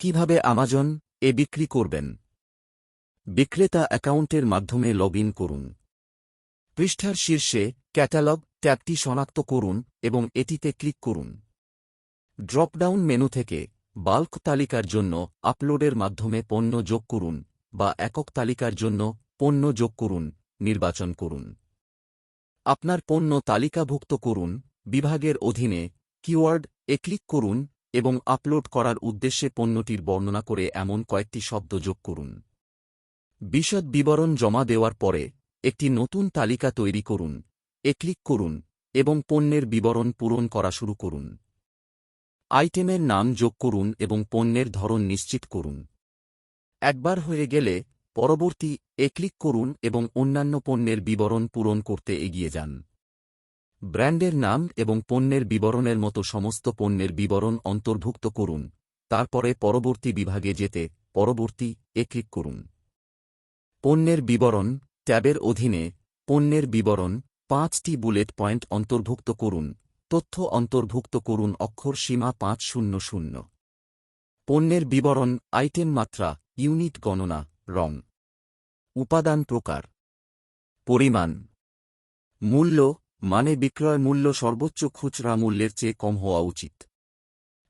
কীভাবে আমাজন এ বিক্রি করবেন? বিক্রেতা অ্যাকাউন্টের মাধ্যমে লগ করুন। পৃষ্ঠার শীর্ষে ক্যাটালগ ট্যাবটি শনাক্ত করুন এবং এটিতে ক্লিক করুন। ড্রপডাউন মেনু থেকে বাল্ক তালিকার জন্য আপলোডের মাধ্যমে পণ্য যোগ করুন বা একক তালিকার জন্য পণ্য যোগ করুন, নির্বাচন করুন। আপনার পণ্য তালিকাভুক্ত করুন, বিভাগের অধীনে কিওয়ার্ড এ ক্লিক করুন এবং আপলোড করার উদ্দেশ্যে পণ্যটির বর্ণনা করে এমন কয়েকটি শব্দ যোগ করুন। বিশদ বিবরণ জমা দেওয়ার পরে একটি নতুন তালিকা তৈরি করুন, এ ক্লিক করুন এবং পণ্যের বিবরণ পূরণ করা শুরু করুন। আইটেমের নাম যোগ করুন এবং পণ্যের ধরন নিশ্চিত করুন। একবার হয়ে গেলে পরবর্তী এ ক্লিক করুন এবং অন্যান্য পণ্যের বিবরণ পূরণ করতে এগিয়ে যান। ব্র্যান্ডের নাম এবং পণ্যের বিবরণের মতো সমস্ত পণ্যের বিবরণ অন্তর্ভুক্ত করুন। তারপরে পরবর্তী বিভাগে যেতে পরবর্তী এ ক্লিক করুন। পণ্যের বিবরণ ট্যাবের অধীনে পণ্যের বিবরণ পাঁচটি বুলেট পয়েন্ট অন্তর্ভুক্ত করুন। তথ্য অন্তর্ভুক্ত করুন অক্ষর সীমা পাঁচ শূন্য শূন্য পণ্যের বিবরণ আইটেম মাত্রা, ইউনিট গণনা, রং। উপাদান প্রকার। পরিমাণ। মূল্য মানে বিক্রয় মূল্য সর্বোচ্চ খুচরা মূল্যের চেয়ে কম হওয়া উচিত।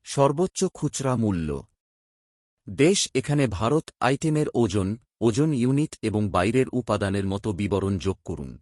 সর্বোচ্চ খুচরা মূল্য। দেশ এখানে ভারত আইটেমের ওজন ওজন ইউনিট এবং বাইরের উপাদানের মতো বিবরণ যোগ করুন।